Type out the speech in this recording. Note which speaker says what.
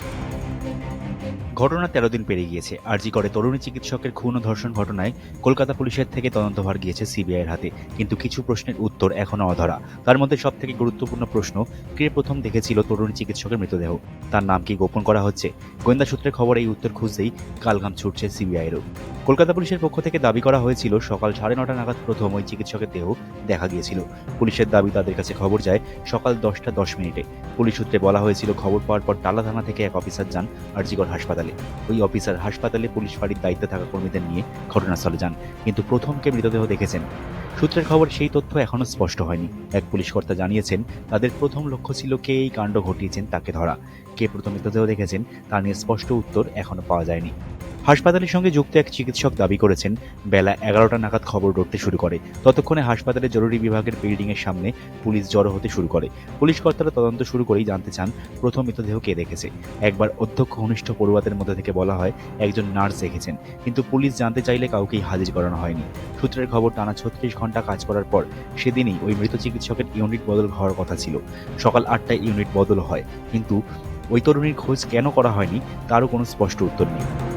Speaker 1: Bye. ঘটনা তেরো দিন পেরিয়ে গিয়েছে। আরজি করে তরুণী চিকিৎসকের খুন ও ধর্ষণ ঘটনায় কলকাতা পুলিশের থেকে তদন্তভার গিয়েছে সিবিআইয়ের হাতে। কিন্তু কিছু প্রশ্নের উত্তর এখনও অধরা। তার মধ্যে সব থেকে গুরুত্বপূর্ণ প্রশ্ন, কে প্রথম দেখেছিল তরুণী চিকিৎসকের মৃতদেহ? তার নাম কি গোপন করা হচ্ছে? গোয়েন্দা সূত্রের খবর এই উত্তর খুঁজতেই কালঘাম ছুটছে সিবিআইয়েরও কলকাতা পুলিশের পক্ষ থেকে দাবি করা হয়েছিল, সকাল সাড়ে নটা নাগাদ প্রথম ওই চিকিৎসকের দেহ দেখা গিয়েছিল। পুলিশের দাবি তাদের কাছে খবর যায় সকাল দশটা দশ মিনিটে। পুলিশ সূত্রে বলা হয়েছিল, খবর পাওয়ার পর টালা থানা থেকে এক অফিসার যান। আরজিগড় হাসপাতালে। ওই অফিসার হাসপাতালে পুলিশ ফাঁড়ির দায়িত্বে থাকা কর্মীদের নিয়ে ঘটনাস্থলে যান, কিন্তু প্রথমকে মৃতদেহ দেখেছেন। সূত্রের খবর সেই তথ্য এখনও স্পষ্ট হয়নি। এক পুলিশ কর্তা জানিয়েছেন, তাদের প্রথম লক্ষ্য ছিল কে এই কাণ্ড ঘটিয়েছেন তাকে ধরা। কে প্রথম মৃতদেহ দেখেছেন তা নিয়ে স্পষ্ট উত্তর এখনও পাওয়া যায়নি। হাসপাতালের সঙ্গে যুক্ত এক চিকিৎসক দাবি করেছেন, বেলা এগারোটা নাগাদ খবর ডরতে শুরু করে। ততক্ষণে হাসপাতালের জরুরি বিভাগের বিল্ডিং এর সামনে পুলিশ জড়ো হতে শুরু করে। পুলিশ কর্তারা তদন্ত শুরু করেই জানতে চান, প্রথম মৃতদেহ কে দেখেছে। একবার অধ্যক্ষ ঘনিষ্ঠ পড়ুয়াদের মধ্যে থেকে বলা হয়, একজন নার্স দেখেছেন। কিন্তু পুলিশ জানতে চাইলে কাউকেই হাজির করানো হয়নি। সূত্রের খবর, টানা ছত্রিশ ঘণ্টা কাজ করার পর সেদিনই ওই মৃত চিকিৎসকের ইউনিট বদল হওয়ার কথা ছিল। সকাল আটটায় ইউনিট বদল হয়। কিন্তু ওই তরুণীর খোঁজ কেন করা হয়নি, তারও কোনো স্পষ্ট উত্তর নেই।